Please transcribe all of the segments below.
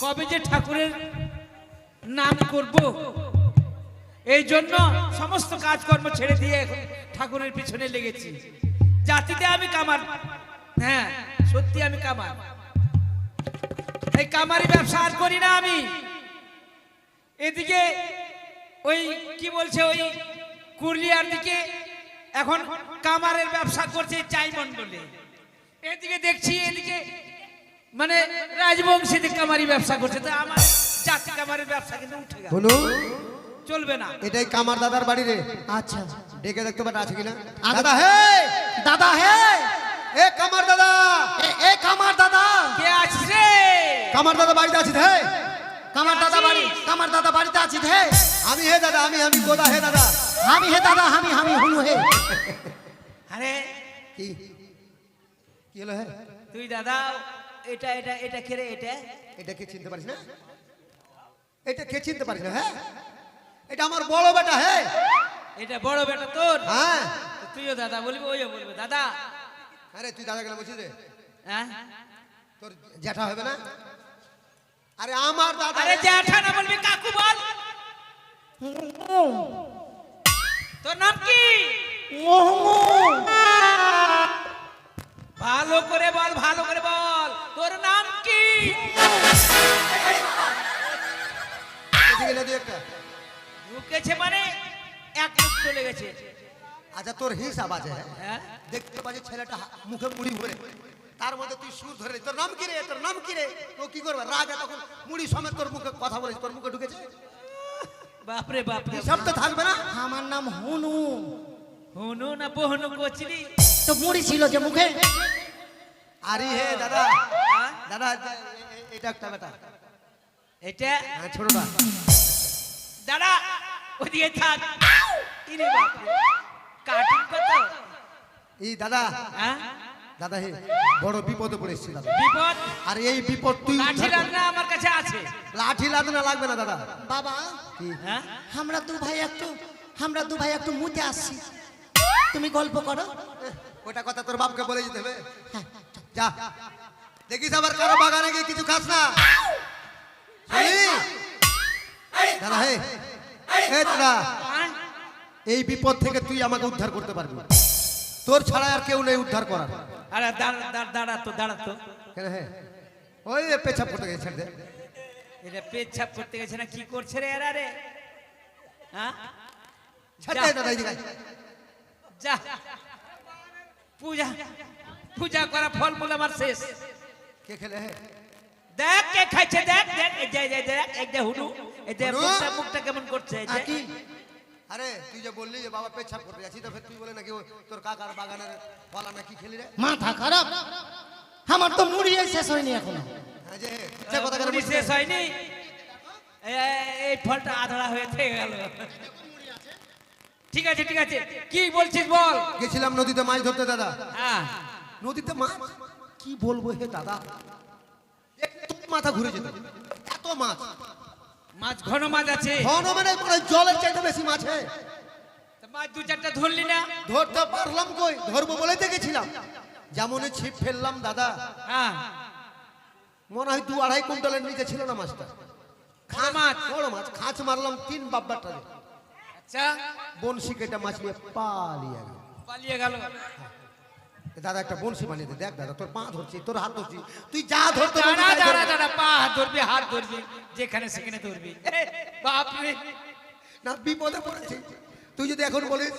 কবে যে ঠাকুরের নাম করব? এই জন্য সমস্ত কাজকর্ম ছেড়ে দিয়ে ঠাকুরের পিছনে লেগেছি। জাতিতে আমি কামার। হ্যাঁ সত্যি আমি কামার। এই কামারি ব্যবসা আর করি না আমি। এদিকে ওই কি বলছে ওই কুরলিয়ার দিকে এখন কামারের ব্যবসা করছে চাই মন্ডলে এদিকে দেখছি এদিকে মানে রাজবংশীতে কামারি ব্যবসা করছে। তো আমার চাকরি কামারের ব্যবসা কিন্তু উঠে গেল চলবে না। এটাই কামার দাদার বাড়ি রে। আচ্ছা। ডেকে দেখতে পাটা আছে কিনা? আগে- দাদা হে দাদা হে এ কামার দাদা! এ- এ কামার দাদা! কে আছিস রে? কামার দাদা বাড়িতে আছিস হে? কামার দাদা বাড়ি কামার দাদা বাড়িতে আছিস হে? আমি হে দাদা আমি আমি গোদা হে দাদা। আমি হে দাদা আমি আমি হুনু হে। আরে কি? কি হলো হে? তুই দাদা এটা এটা এটা কে রে এটা? এটা কে চিনতে পারিস না? এটা কে চিনতে পারিস না হ্যাঁ এটা আমার বড় বেটা হে? এটা বড় বেটা তোর? হ্যাঁ। তুইও দাদা বলবি ওইও বলবে দাদা। আরে তুই দাদা কেন বলছিস রে? হ্যাঁ? তোর জ্যাঠা হবে না? আরে আমার দাদা আরে জ্যাঠা না বলবি কাকু বল। তোর নাম কি? ভালো করে বল ভালো করে বল। তোর নাম কি? ঢুকেছে মানে এক মুখ চলে গেছে। আচ্ছা তোর হিসাব আছে হ্যাঁ? দেখতে পাচ্ছি ছেলেটা মুখে মুড়ি ভরে। তার মধ্যে তুই সুর ধরে তোর নাম কি রে? তোর নাম কি রে? ও কি করবে? রাগে তখন মুড়ি সমেত তোর মুখে কথা বলে তোর মুখে ঢুকেছে। বাপরে বাপরে। হিসাব তো থাকবে না। আমার নাম হুনু। হনু না বহনু কচলি? তো মুড়ি ছিল যে মুখে। আরে হে দাদা হ্যাঁ? দাদা এটা একটা বেটা এটা? হ্যাঁ ছোটটা দাদা ওদিকে থাক। ইরে বাপরে। কাটিং কত? এই দাদা হ্যাঁ? দাদা হে বড় বিপদে পড়েছি দাদা। বিপদ? আর এই বিপদ তুই লাঠি। রান্না আমার কাছে আছে। লাঠি লাদনা লাগবে না দাদা। বাবা কি? হ্যাঁ? আমরা দু ভাই একটু আমরা দু ভাই একটু মুতে আসছি। তুমি গল্প করো। ওটা কথা তোর বাপকে বলে যেতে হবে। যা। দেখিস আবার কারও বাগানে গিয়ে কিছু খাস না? দাদা হে হে দাদা। হ্যাঁ? এই বিপদ থেকে তুই আমাকে উদ্ধার করতে পারবি। তোর ছাড়া আর কেউ নেই উদ্ধার করার। আরে দাঁড়া দাঁড়া দাঁড়া তো দাঁড়া তো। কেন হে ওই পেছাপ করতে গেছে দে। এটা পেচ্ছাপ করতে গেছে না কি করছে রে এরা রে? হ্যাঁ। যা। পূজা পূজা করা ফল মূল আমার শেষ। কে খেলে হে দেখ কে খাইছে দেখ দেখ এই যে এই যে দেখ এই যে হুডু এই যে মুখটা মুখটা কেমন করছে এই যে। আরে তুই যে বললি যে বাবা পেছাপ করতে যাচ্ছি তো ফের তুই বলে নাকি ও তোর কাকার বাগানের ফলা নাকি খেলি রে? মাথা খারাপ। আমার তো মুড়ি শেষ হয়নি এখনও। যে কথা মুড়ি শেষ হয়নি? এ- এই ফলটা আধড়া হয়ে থেকে গেল। ঠিক আছে ঠিক আছে। কি বলছিস বল? গেছিলাম নদীতে মাছ ধরতে দাদা। হ্যাঁ। নদীতে মাছ? কি বলব হে দাদা? একটু মাথা ঘুরে যেত এত মাছ। মাছ ঘন মাছ আছে। ঘন মানে জলের চাইতে বেশি মাছ মাছ দু চারটা ধরলি না? ধরতে পারলাম কই? ধরবো বলেই তো গেছিলাম। যেমনই ছিপ ফেললাম দাদা। হ্যাঁ। মনে হয় দু আড়াই কুইন্টালের নিচে ছিল না মাছটা। মাছ। বড় মাছ। খাঁচ মারলাম তিন বাব্বাটা আচ্ছা। বনশি কেটে মাছ নিয়ে পালিয়ে গেল। পালিয়ে গেল। দাদা একটা বনশি বানিয়ে দে দেখ দাদা তোর পা ধরছি তোর হাত ধরছি তুই যা ধরতে দাঁড়া তাই দাঁড়া দাঁড়া পা হাত ধরবি হাত ধরবি যেখানে সেখানে ধরবি। বাপরে না বিপদে পড়েছি। তুই যদি এখন বলিস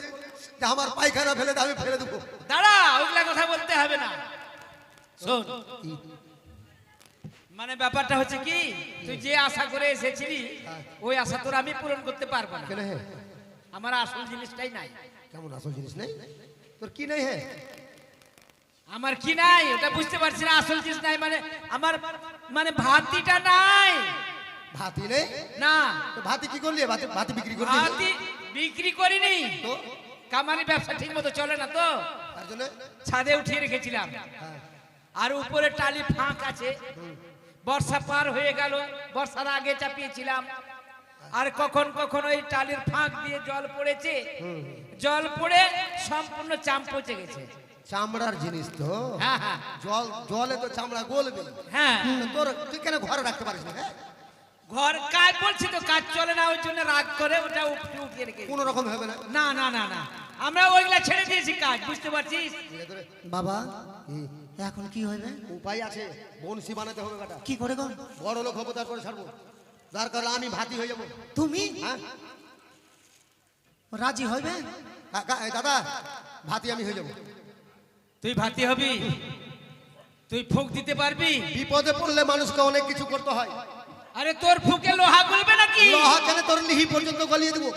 যে আমার পায়খানা ফেলে দে, আমি ফেলে দেবো। দাঁড়া ওইগুলা কথা বলতে হবে না। শোন। মানে ব্যাপারটা হচ্ছে কি তুই যে আশা করে এসেছিলি ওই আশা তোর আমি পূরণ করতে পারব না। কেন হে? আমার আসল জিনিসটাই নাই। কেমন আসল জিনিস নেই? তোর কি নেই হে? আমার কি নাই? ওটা বুঝতে পারছি না আসল জিনিস নাই মানে আমার মানে ভাতিটা নাই। ভাতি নেই? না। তো ভাতি কি করলি? ভাতি ভাতি বিক্রি করলি? ভাতি বিক্রি করিনি। তো? কামানি ব্যবসা ঠিক মতো চলে না তো? তার জন্য? ছাদে উঠিয়ে রেখেছিলাম। হ্যাঁ। আর উপরে টালি ফাঁক আছে। বর্ষা পার হয়ে গেল বর্ষার আগে চাপিয়েছিলাম। আর কখন কখন ওই টালির ফাঁক দিয়ে জল পড়েছে? জল পড়ে সম্পূর্ণ চাম পচে গেছে। চামড়ার জিনিস তো। হ্যাঁ হ্যাঁ। জল জলে তো চামড়া গলবে। হ্যাঁ। তোর তুই কেন ঘরে রাখতে পারিস না হ্যাঁ? ঘর কাজ বলছি তো কাজ চলে না ওই জন্য রাগ করে ওটা উঠিয়ে উঠিয়ে রেখে কোনো রকম হবে না। না না না না। আমরা ওইগুলা ছেড়ে দিয়েছি কাজ বুঝতে পারছিস। বাবা? এখন কি হইবে উপায় আছে বনশি বানাতে হবে বেটা। কি করে গো? বড় লোক হব তারপরে ছাড়বো। যার কারণে আমি ভাতি হয়ে যাব। তুমি? হ্যাঁ? রাজি হইবে? দাদা ভাতি আমি হয়ে যাব। তুই ভাতি হবি? তুই ফুক দিতে পারবি? বিপদে পড়লে মানুষকে অনেক কিছু করতে হয়। আরে তোর ফুকে লোহা গলবে নাকি? লোহা কেন তোর লিহি পর্যন্ত গলিয়ে দেবো।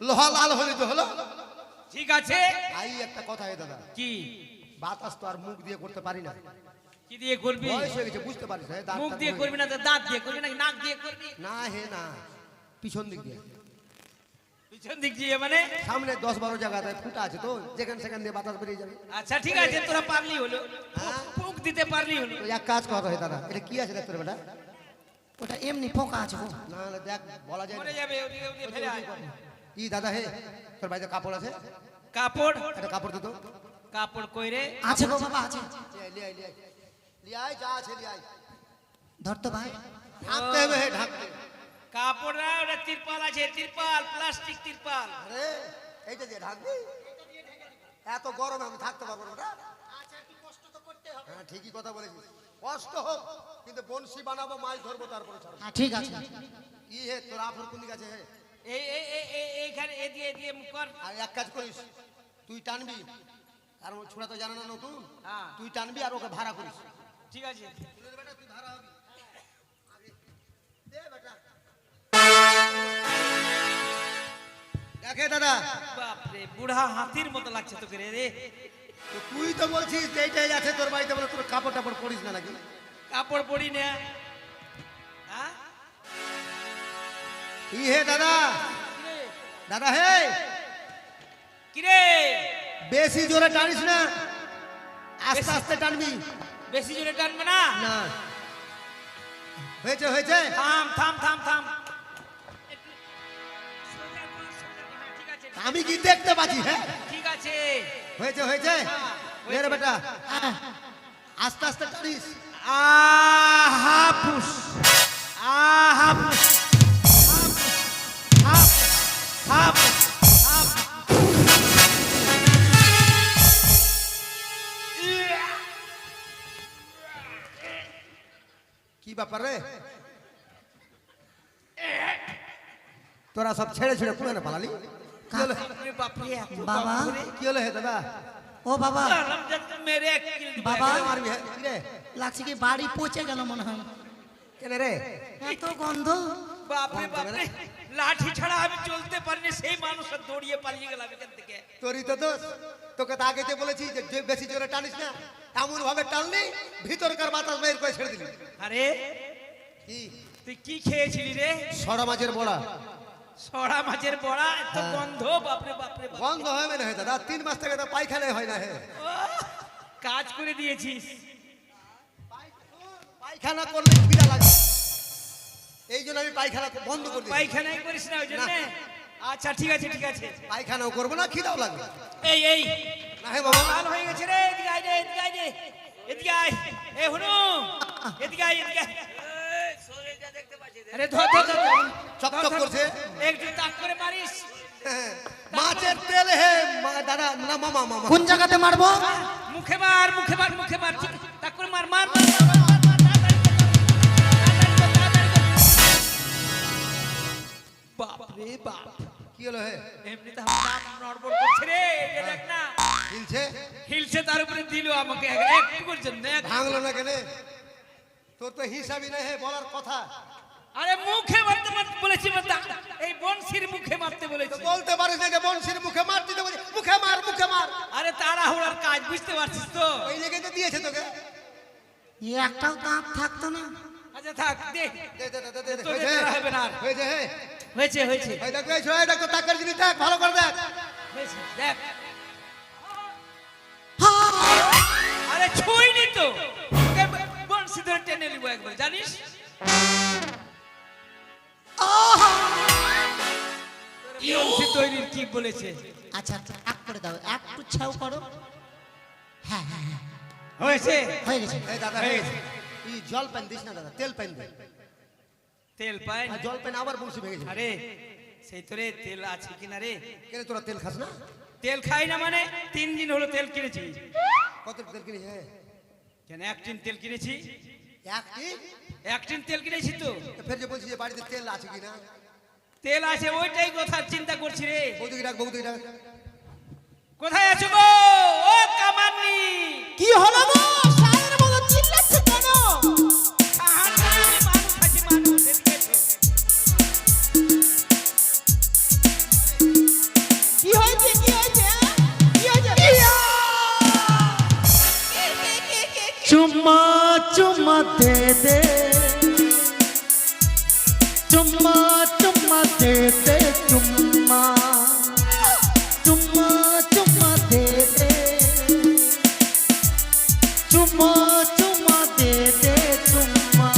লোহা লাল হলে তো হলো। ঠিক আছে। আই একটা কথা হে দাদা। কি? বাতাস তো আর মুখ দিয়ে করতে পারি না। কি দিয়ে করবি? বয়স হয়ে গেছে বুঝতে পারিস মুখ দিয়ে করবি না দাঁত দিয়ে করবি নাকি নাক দিয়ে করবি। না হে না। পিছন দিক দিয়ে। পিছন দিক দিয়ে মানে? সামনে দশ বারো জায়গায় ফুটা আছে তো যেখানে সেখান দিয়ে বাতাস বেরিয়ে যাবে। আচ্ছা ঠিক আছে তোরা পারলি হলো। হ্যাঁ। ফুক দিতে পারলি হলো। এক কাজ করা হয় দাদা এটা কি আছে বেটা? ওটা এমনি পোকা আছে না না দেখ বলা যায় মরে যাবে ওদিকে ওদিকে ফেলে আয়। ই দাদা হে? তোর বাড়িতে কাপড় আছে? কাপড়? একটা কাপড় দিত কাপড় আছে গো বাবা আছে। লিয়াই লিয়াই লিয়াই যা আছে লিয়াই ধরতো ভাই। ঢাকতে হবে ঢাকতে। কাপড় না ওটা তিরপাল আছে তিরপাল প্লাস্টিক তিরপাল। আরে এইটা দিয়ে ঢাকবি? এত গরমে আমি থাকতে পারব না বেটা। হ্যাঁ ঠিকই কথা বলেছিস। কষ্ট হোক কিন্তু বনশি বানাবো মাছ ধরবো তারপরে হ্যাঁ ঠিক আছে। কি হে তোর আফর কোন আছে হে? এই এই এই- এই এইখানে এ দিয়ে এ দিয়ে মুখ কর। আর এক কাজ করিস তুই টানবি। কারণ ওই ছোড়া তো জানে না নতুন। হ্যাঁ। তুই টানবি আর ওকে ভাড়া করিস। ঠিক আছে। দেখে দাদা? বাপরে বুড়া হাতির মতো লাগছে তোকে রে রে। তো তুই তো বলছিস যে এইটাই আছে তোর বাড়িতে বলে তোর কাপড় টাপড় পরিস না নাকি? কাপড় পরি না। হ্যাঁ? ই হে দাদা? দাদা হে? কিরে? বেশি জোরে টানিস না। আস্তে আস্তে টানবি। বেশি জোরে টানবে না? না। হয়েছে হয়েছে? থাম থাম থাম থাম। আমি কি দেখতে পাচ্ছি? হ্যাঁ। ঠিক আছে। হয়েছে হয়েছে। হ্যাঁ, নে রে হয়েছে। বেটা আস্তে আস্তে টানিস। আহাপুস আহাপুস হাপুস হাপুস হাপুস কি ব্যাপার রে? তোরা সব ছেড়ে ছেড়ে পুরো না পালালি? বাবা। কি হলো হে দাদা? ও বাবা। বাবা। লাগছে কি বাড়ি পচে গেল মনে হয়। রে? এত গন্ধ। বাপরে বাপরে লাঠি ছাড়া আমি চলতে পারিনি সেই মানুষ দৌড়িয়ে পালিয়ে গেলাম এখান থেকে। তোরই তো দোষ। তোকে তো আগে যে বলেছি যে বেশি জোরে টানিস না এমন ভাবে টানলি ভিতরকার বাতাস বের করে ছেড়ে দিলি। আরে কি? তুই কি খেয়েছিলি রে? সরা মাছের বড়া। সরা মাছের বড়া এত হ্যাঁ। গন্ধ বাপরে বাপরে। বন্ধ হবে না হে দাদা তিন মাস থেকে তো পায়খানায় হয় না হে। কাজ করে দিয়েছিস। পায়খানা করলে খিদা লাগে। এই জন্য আমি পায়খানা বন্ধ করে পায়খানাই করিস না ওই জন্য? আচ্ছা ঠিক আছে ঠিক আছে। পায়খানাও করব না খিদাও লাগবে। এই এই। না হে বাবা। লাল হয়ে গেছে রে এদিকে আয় রে এদিকে আয় রে। এদিকে আয়। এ হুনু এদিকে আয় এদিকে আয়। আরে ধর ধর ধর ধর, ধর। করছে। একটু তাক করে মারিস হ্যাঁ, মাছের তেল হে দাদা না মামা মামা কোন জায়গাতে মারবো মুখে মার মুখে মার মুখে মার তাক করে মার মার। বাপ রে বাপ কি হলো হে এমনিতে আমার নাক নড়বড় করছে রে যে দেখ না হিলছে হিলছে তার উপরে দিল আমাকে এক- একটু না এক- ভাঙলো না কেনে তোর তো হিসাবই নাই হে বলার কথা আরে মুখে মারতে মারতে বলেছি মারতে এই বনশির মুখে মারতে তো বলেছি বলতে পারিস না যে বনশির মুখে মার দিতে বলি মুখে মার মুখে মার। আরে তাড়াহুড়ার কাজ বুঝতে পারছিস তো? ওই লেগে তো দিয়েছে তোকে। এ একটাও দাঁত থাকতো না। আচ্ছা থাক দে। দে দে দে দে, হবে না। হয়েছে হয়েছে হয়েছে। ওই দেখ এই ছোড়া দেখ তো তাকের জিনিস দেখ ভালো করে দেখ। হয়েছে দেখ। হ্যাঁ। আরে ছুঁইনি তো। বংশী ধরে টেনে নিবো একবার জানিস? তৈরির কি বলেছে? আচ্ছা আচ্ছা এক করে দাও একটু ছাউ করো। হ্যাঁ হ্যাঁ হ্যাঁ। হয়েছে? হয়ে গেছে। এই দাদা হয়ে গেছে। এই জল পেন দিস না দাদা তেল দে। জল পেন আবার বংশী ভেঙে যাবে। আরে সেই তোরে তেল আছে কিনা রে? কেন তোরা তেল খাস না? তেল খাই না মানে তিন দিন হলো তেল কিনেছি। কত তেল কিনেছি? হ্যাঁ। কেন এক টিন তেল কিনেছি? তেল কিনেছি তো। ফের যে বলছি যে বাড়িতে তেল আছে কিনা? তেল আছে ওইটাই কথা চিন্তা করছি রে। বৌদিকে ডাক বৌদিকে ডাক। কোথায় আছো গো? ও কি হলো গো? দে চুম্মা চুম্মা দে দে চুম্মা। চুম্মা চুম্মা দে দে চুম্মা চুম্মা দে দে চুম্মা।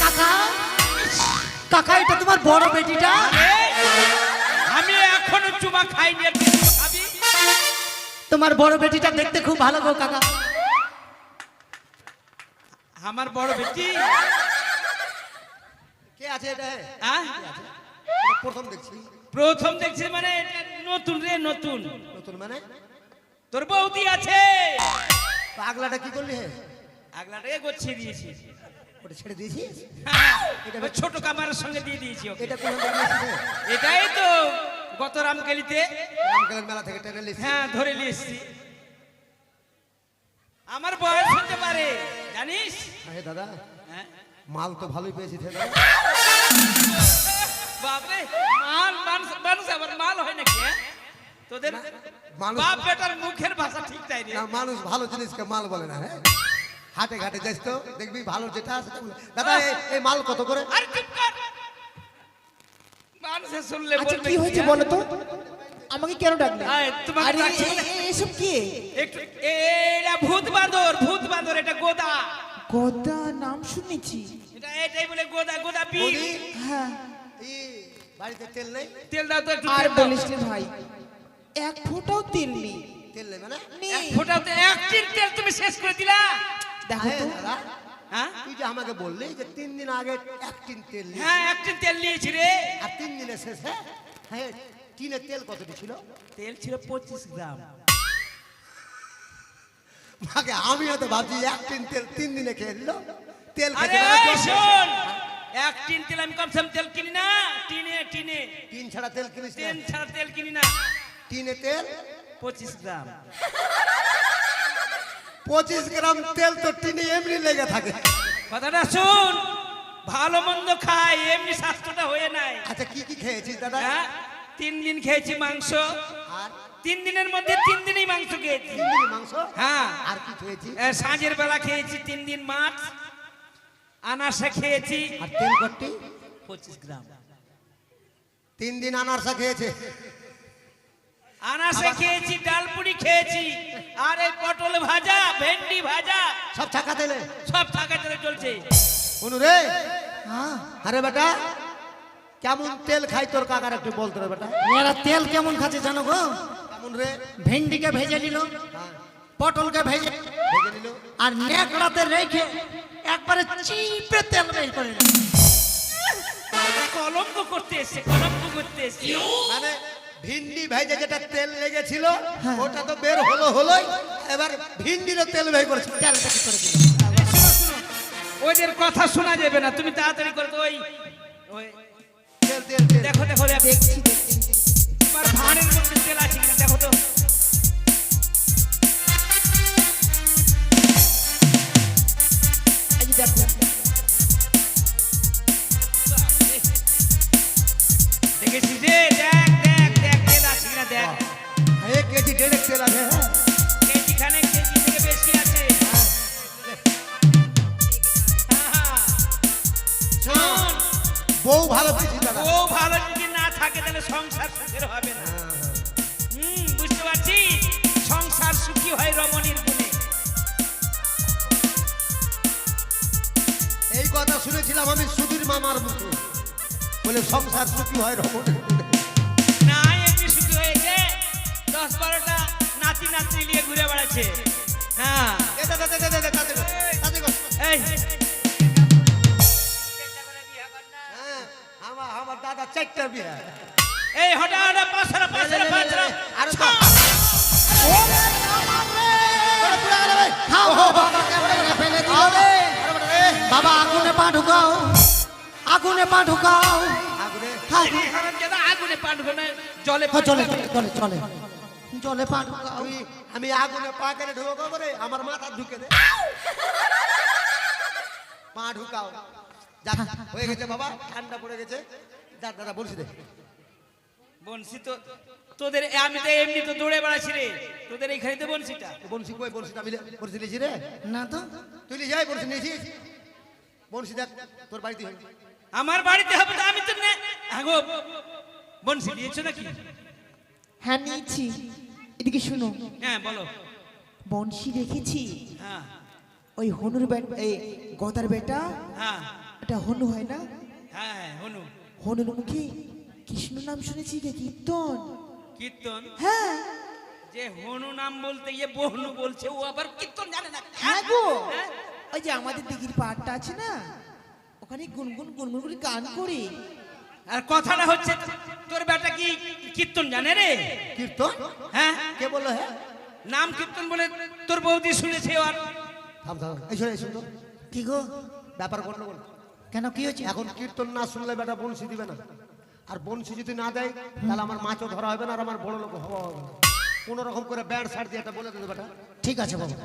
কাকা কাকা এটা তোমার বড় বেটিটা? আমি এখনও চুমা খাইনি তোমার বড় বেটিটা দেখতে খুব ভালো গো কাকা। আমার বড় বেটি। কে আছে এটা? হ্যাঁ? প্রথম দেখছি। প্রথম দেখছি মানে নতুন রে নতুন। নতুন মানে? তোর বৌদি আছে। পাগলাটা কি করলি হে? আগলাটাকে গোছিয়ে দিয়েছি। ওটা ছেড়ে দিয়েছিস? এটা ছোট কামারের সঙ্গে দিয়ে দিয়েছি ওকে। এটা কোন? এটাই তো গত রামকেলিতে। রামকেলের মেলা থেকে টেনে হ্যাঁ ধরে নিয়ে এসছি আমার বয়স হতে পারে। জানিস? দাদা হ্যাঁ? মাল তো ভালোই দাদা। বাপরে মাল মানুষ মানুষ আবার মাল হয় নাকি হ্যাঁ? তোদের বাপ বেটার মুখের ভাষা ঠিক তাই না মানুষ ভালো জিনিসকে মাল বলে না হ্যাঁ? হাটে ঘাটে যাইস তো দেখবি ভালো যেটা আছে দাদা এই- মাল কত করে? আরে চুপ কর। মানুষে শুনলে আচ্ছা বলবে কি হয়েছে হ্যাঁ? বলো তো? আমাকে কেন ডাকলে? তোমাকে ডাকছি। এ- না। এসব কি? একটু এটা ভূত বাঁদর ভূত বাঁদর এটা গোদা। গদা নাম শুনেছি। এটা এটাই বলে গোদা গোদা পি হ্যাঁ। এই বাড়িতে তেল নেই? তেল দাও তো একটু আর তেল দাও। বলিস রে ভাই এক ফোঁটাও তেল নেই। তেল নেই মানে? নেই। এক ফোঁটাতে এক টিন তেল তুমি শেষ করে দিলা। দেখো হ্যাঁ, তো। দাদা হ্যাঁ? তুই যে আমাকে বললি যে তিন দিন আগে এক টিন তেল নিয়ে হ্যাঁ এক তেল নিয়েছি রে। আর তিন দিনে শেষ হ্যাঁ টিনের তেল কতটি ছিল? তেল ছিল পঁচিশ গ্রাম। আগে আমিও তো ভাবছি এক টিন তেল তিন দিনে খেয়ে দিল তেল এক টিন তেল আমি কমসম তেল কিনি না। টিনে টিনে। টিন ছাড়া তেল কিনিস টিন ছাড়া তেল কিনি না। টিনে তেল? পঁচিশ গ্রাম। পঁচিশ গ্রাম তেল তো টিনে এমনি লেগে থাকে। কথাটা শুন ভালো মন্দ খাই এমনি স্বাস্থ্যটা হয়ে নাই। আচ্ছা কি কি খেয়েছিস দাদা? হ্যাঁ? তিন দিন খেয়েছি মাংস। আর? তিন দিনের মধ্যে তিন দিনই মাংস খেয়েছি। তিন দিন মাংস? হ্যাঁ। আর কি খেয়েছিস এ, সাঁঝের বেলা খেয়েছি তিন দিন মাছ আনাসে খেয়েছি। আর তেল কট্টি? পঁচিশ গ্রাম। তিন দিন আনারসা খেয়েছে। আনাসে খেয়েছি ডালপুরি খেয়েছি আর এই পটল ভাজা ভেন্ডি ভাজা। সব ছাকা তেলে? সব থাকা চলে চলছে। অনু রে হ্যাঁ। আরে বেটা কেমন তেল খাই তোর কাকার একটু বলতো রে বেটা? এরা তেল কেমন খাচ্ছে জানো গো? কেমন রে? ভেন্ডিকে ভেজে নিল হ্যাঁ। পটলকে ভেজে ভেজে নিল। আর নেকড়াতে রেখে একবারে চিপে তেল বের করে নিল। কলঙ্ক করতে এসছে কলঙ্ক করতে এসছে। মানে ভিন্ডি ভেজে যেটা তেল লেগেছিল ওটা তো বের হলো হলোই এবার ভিন্ডিরও তেল বের করেছে। তেলটা কি করে দিল। শোনো, শোনো, ওদের কথা শোনা যাবে না তুমি তাড়াতাড়ি করে ওই ওই তেল তেল তেল দেখো দেখো দেখো। দেখছি দেখো দেখো। দেখ দেখ দেখ, তেল কিনা দেখ। এক কেজি দেড় তেল আছে। থাকে তাহলে সংসার সুখের হবে না হুম বুঝতে পারছি সংসার সুখী হয় রমণীর গুণে এই কথা শুনেছিলাম আমি সুধীর মামার মুখে বলে সংসার সুখী হয় রমন না এমনি সুখী হয়েছে দশ বারোটা নাতি নাতনি নিয়ে ঘুরে বেড়াচ্ছে হ্যাঁ। এই আমার দাদা চারটা বিয়ে। এই আরও বাবাকে আমরা ফেলে দিও বাবা আগুনে পা ঢুকাও। আগুনে পা ঢুকাও। আগুনে? হ্যাঁ, পা ঢুকানো জলে হ্যাঁ, চলে চলে চলে জলে পা ঢুকাও। আমি আগুনে পা কেটে ঢুকো করে আমার মাথা ঢুকে দে। পা ঢুকাও। হয়ে গেছে বাবা ঠান্ডা পড়ে গেছে। যাক দাদা বলছি দে। বনশি তো তোদের আমি তো এমনি তো দৌড়ে বেড়াচ্ছি রে। তোদের এইখানে তো বনশিটা বলছি কই বলছিটা মিলে বলছি নিয়েছি রে। না তো। তুই নিয়ে যাই বলছি নিয়েছিস বলছি দেখ তোর বাড়িতে আমার বাড়িতে হবে তো আমি তো নে আগো বনশি দিয়েছ নাকি? হ্যাঁ নিয়েছি। এদিকে শুনো। হ্যাঁ বলো। বংশী রেখেছি হ্যাঁ। ওই হনুর বেটা এই গদার বেটা হ্যাঁ। এটা হনু হয় না? হ্যাঁ হ্যাঁ, হনু। হনুর মুখে কৃষ্ণ নাম শুনেছি রে কীর্তন। কীর্তন? হ্যাঁ। যে হনু নাম বলতে গিয়ে বহনু বলছে ও আবার কীর্তন জানে না। হ্যাঁ গো। হ্যাঁ? ওই যে আমাদের দিঘির পাহাড়টা আছে না ওখানে গুনগুন গুনগুন করে গান করি। আর কথাটা হচ্ছে তোর বেটা কি কীর্তন জানে রে? কীর্তন? হ্যাঁ? কে বলল হ্যাঁ? নাম কীর্তন বলে তোর বৌদি শুনেছে আর। থাম থাম। এই শোনো এই শুনতো কি গো? ব্যাপার করল বল কেন কি হয়েছে? এখন কীর্তন না শুনলে বেটা বংশী দিবে না। আর বংশী যদি না দেয় তাহলে আমার মাছও ধরা হবে না আর আমার বড় লোক হওয়া হবে না। কোনো রকম করে ব্যাট সার দিয়ে এটা বলে দেবে বেটা। ঠিক আছে বাবা।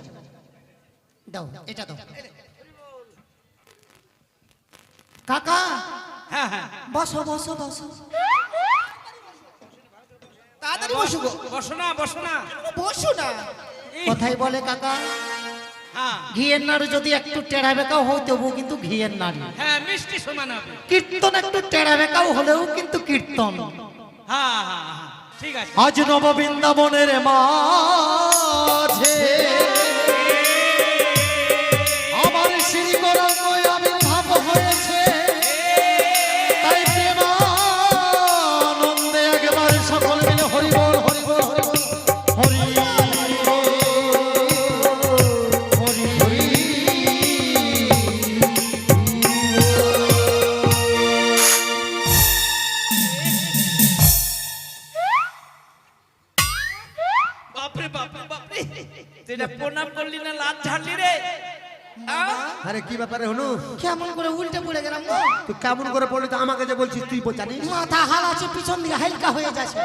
দাও এটা দাও। কাকা! হ্যাঁ হ্যাঁ। বসো বসো বসো। তাড়াতাড়ি বসো বসো না বসো না। বসো না। কথাই বলে কাকা। ঘিয়ের নাড়ু যদি একটু টেড়া বেকাও হয় তবু কিন্তু ঘিয়ের নাড়ু। হ্যাঁ মিষ্টি সমান হবে। কীর্তন একটু টেড়া বেকাও হলেও কিন্তু কীর্তন। হ্যাঁ হ্যাঁ হ্যাঁ ঠিক আছে। আজ নব বৃন্দাবনের মাঝে লাত ঝাড়লি রে। আরে কি ব্যাপারে হনু? কেমন করে উল্টে পড়ে গেলাম গো। তুই কেমন করে পড়লি তো আমাকে যে বলছিস তুই জানিস মাথা হালাচ্ছে পিছন দিকে হালকা হয়ে যাচ্ছে।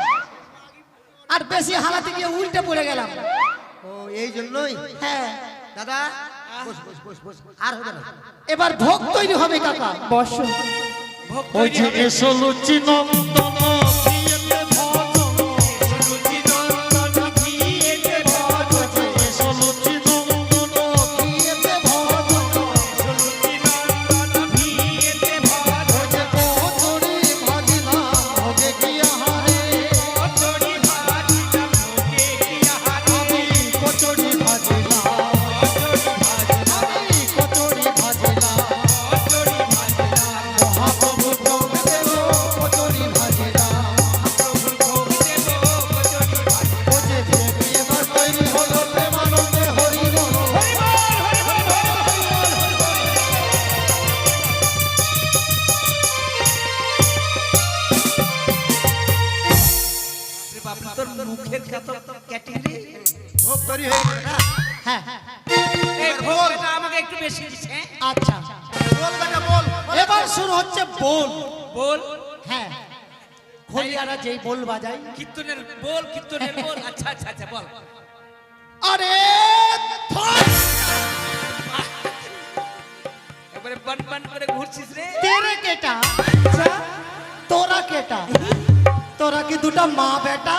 আর বেশি হালাতে গিয়ে উল্টে পড়ে গেলাম। ও এই জন্যই? হ্যাঁ। দাদা বস বস বস বস আর হবে না। এবার ভোগ তৈরি হবে কাকা। বসো। ভোগ ওই যে এসো লুচি নন্দন। বান বান করে ঘুরছিস রে তেরে কেটা তোরা কেটা তোরা কি দুটা মা বেটা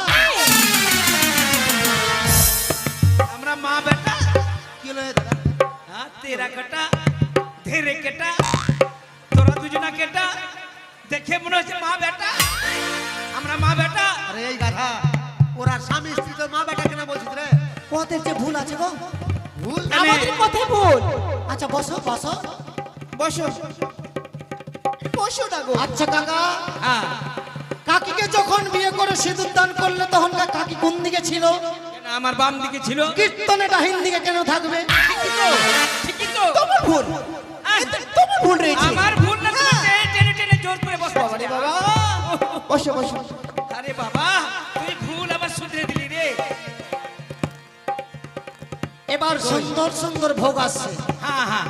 আমরা মা বেটা কি হলো দাদা হ্যাঁ তেরা কাটা ধেরে কেটা তোরা দুজনা কেটা দেখে মনে হচ্ছে মা বেটা আমরা মা বেটা আরে এই গাধা ওরা স্বামী স্ত্রী তোর মা বেটা কেনা বলছিস রে ওদের যে ভুল আছে গো ভুল? আমাদের বল আচ্ছা বসো বসো বসো। বসো না গো। আচ্ছা কাকা। হ্যাঁ। কাকিকে যখন বিয়ে করে সিঁদুর দান করলে তখন কাকি কোন দিকে ছিল? আমার বাম দিকে ছিল? কীর্তনে ডাহিন দিকে কেন থাকবে? ঠিকই তো। তোমার ভুল। তোমার ভুল রয়েছে। আমার ভুল না তুমি টেনে টেনে জোর করে বসো। বাবারে বাবা। বসো বসো। আরে বাবা তুই ভুল আবার শুধরে দিলি রে। এবার সুন্দর সুন্দর ভোগ আসছে। হ্যাঁ হ্যাঁ।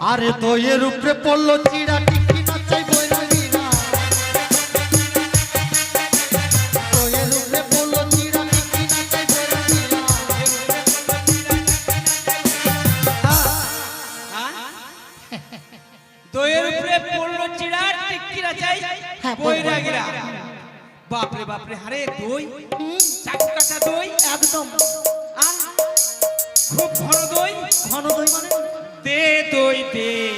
আরে টিকি নাচাই উপরে পড়ল চিড়া টিকি বৈরাগীরা হ্যাঁ? দইয়ের উপরে পড়ল চিড়া টিকিরা চাই বৈরাগীরা বাপরে বাপরে আরে দই দই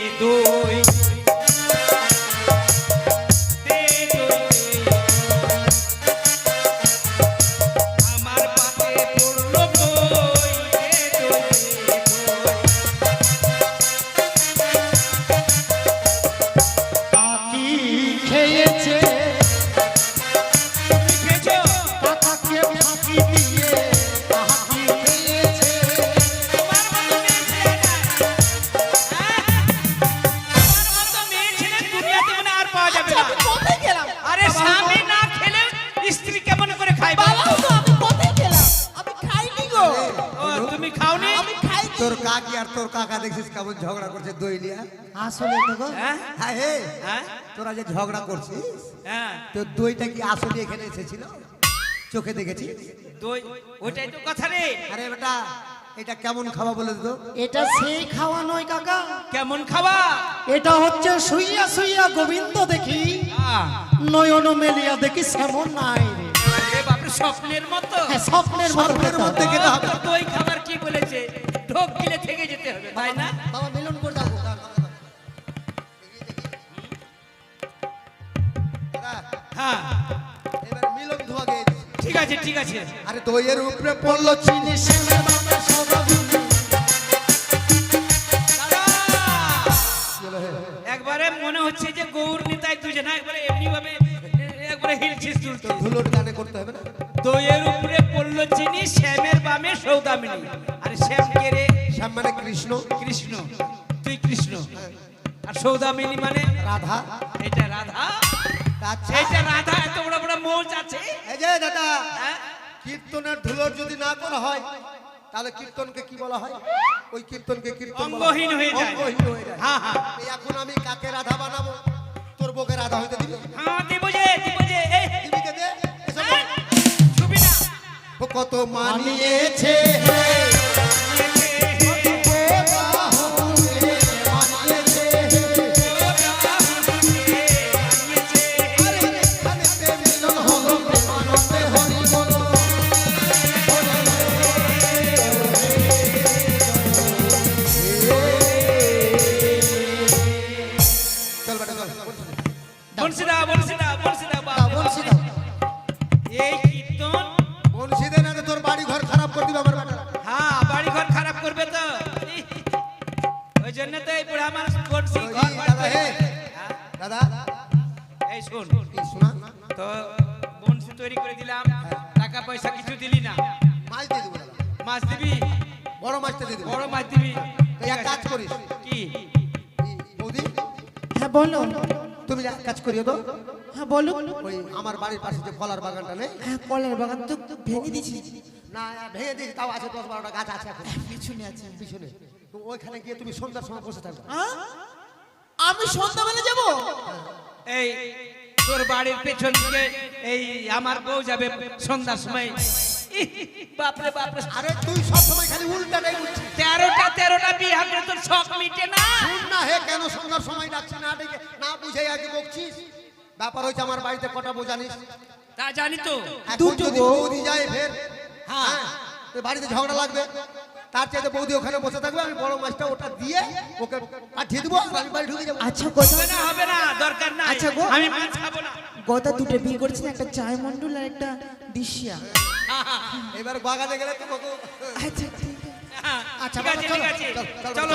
ঝগড়া করছিস হ্যাঁ। তোর দইটা কি আসলে এখানে এসেছিল? চোখে দেখেছিস দই ওইটাই তো কথা রে। আরে বেটা এটা কেমন খাওয়া বলে তো এটা সেই খাওয়া নয় কাকা। কেমন খাবা এটা হচ্ছে শুইয়া শুইয়া গোবিন্দ দেখি। নয়ন মেলিয়া দেখি সেমন নাই রে। এ বাপরে স্বপ্নের মতো। হ্যাঁ, স্বপ্নের মতো স্বপ্নের খেতে মধ্যে হবে। তো খাবার কি বলেছে? ঢোক গিলে থেকে যেতে হবে তাই না? বাবা মিলন হ্যাঁ। এবার মিলন ধোয়া গিয়ে ঠিক আছে ঠিক আছে। আরে দইয়ের উপরে পড়ল চিনি সেমে বাবা সবাবুনি একবারে মনে হচ্ছে যে গৌর নিতাই দুজনে একবারে এমনি ভাবে একবারে হিলছিস ধুলোর গানে করতে হবে না? দইয়ের উপরে পড়ল চিনি শ্যামের বামে সৌদামিনী। আরে শ্যাম কে রে? শ্যাম মানে কৃষ্ণ। কৃষ্ণ। তুই কৃষ্ণ। আর সৌদামিনী মানে রাধা। এটা রাধা। আচ্ছা এইটা রাধা এত বড় বড় মোচ আছে। এই যে দাদা হ্যাঁ? কীর্তনের ধুলোর যদি না করা হয় তাহলে কীর্তনকে কি বলা হয়? ওই কীর্তনকে কীর্তন অঙ্গহীন হয়ে যায়। অঙ্গহীন হয়ে যায়। হ্যাঁ হ্যাঁ। এখন আমি কাকে রাধা বানাবো? তোর রাধা হইতে দিবি? হ্যাঁ দিব যে দিব যে এই, দিবি কে দে? এসব? ছবি না। ও কত মানিয়েছে। চল তো ভেঙে দিয়েছি না ভেঙে দিয়েছি তাও আছে দশ বারোটা গাছ আছে এখন। পিছনে আছে। পিছনে। তো ওইখানে গিয়ে তুমি সন্ধ্যার সময় বসে থাকবে। হ্যাঁ? আমি সন্ধ্যাবেলা যাব? এই তোর বাড়ির পেছন দিকে এই আমার বউ যাবে সন্ধ্যার সময়। বাপরে বাপরে। আরে তুই সব সময় খালি উল্টাটাই বলছিস। তেরোটা তেরোটা বিয়ে তোর শখ মিটে না? শুন না হে কেন সন্ধ্যার সময় ডাকছি না ডেকে? না বুঝে আগে বকছিস? ব্যাপার হয়েছে আমার বাড়িতে কটা বউ জানিস? তা জানি তো। এখন দুটো যদি বৌদি যায় ফের হ্যাঁ। তো বাড়িতে ঝগড়া লাগবে। তার চাইতে বৌদি ওখানে বসে থাকবে আমি বড় মাছটা ওটা দিয়ে ওকে পাঠিয়ে দেবো আর আমি বাড়ি ঢুকে যাব। আচ্ছা কথা হবে না হবে না দরকার নাই। আচ্ছা গো। আমি মাছ খাব না। গদা দুটো বিয়ে করছেন একটা চায় মন্ডল আর একটা দিশিয়া। এবার বাগানে গেলে তো কত আচ্ছা হ্যাঁ, আচ্ছা, চলো।